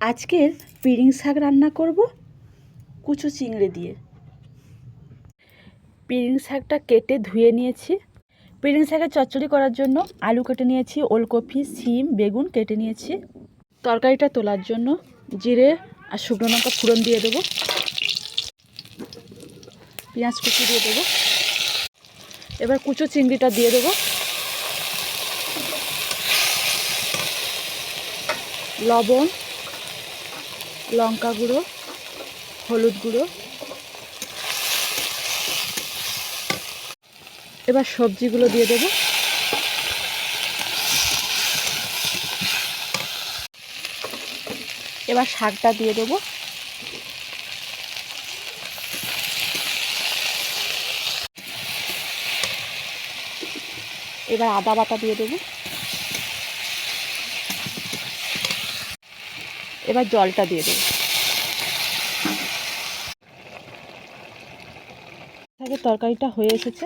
আজকের পিড়িং শাক রান্না করব কুচো চিংড়ি দিয়ে। পিড়িং শাকটা কেটে ধুয়ে নিয়েছি। পিড়িং শাকের চচ্চড়ি করার জন্য আলু কেটে নিয়েছি, ওলকপি সিম বেগুন কেটে নিয়েছি। তরকারিটা তোলার জন্য জিরে আর শুকনো লঙ্কা ফোড়ন দিয়ে দেবো। পেঁয়াজ কুচি দিয়ে দেবো। এবার কুচো চিংড়িটা দিয়ে দেবো। লবণ লঙ্কা গুঁড়ো, হলুদ গুঁড়ো। এবার সবজিগুলো দিয়ে দেব। এবার শাকটা দিয়ে দেবো। এবার আদা বাটা দিয়ে দেবো। এবার জলটা দিয়ে দেবো তরকারিটা হয়ে এসেছে।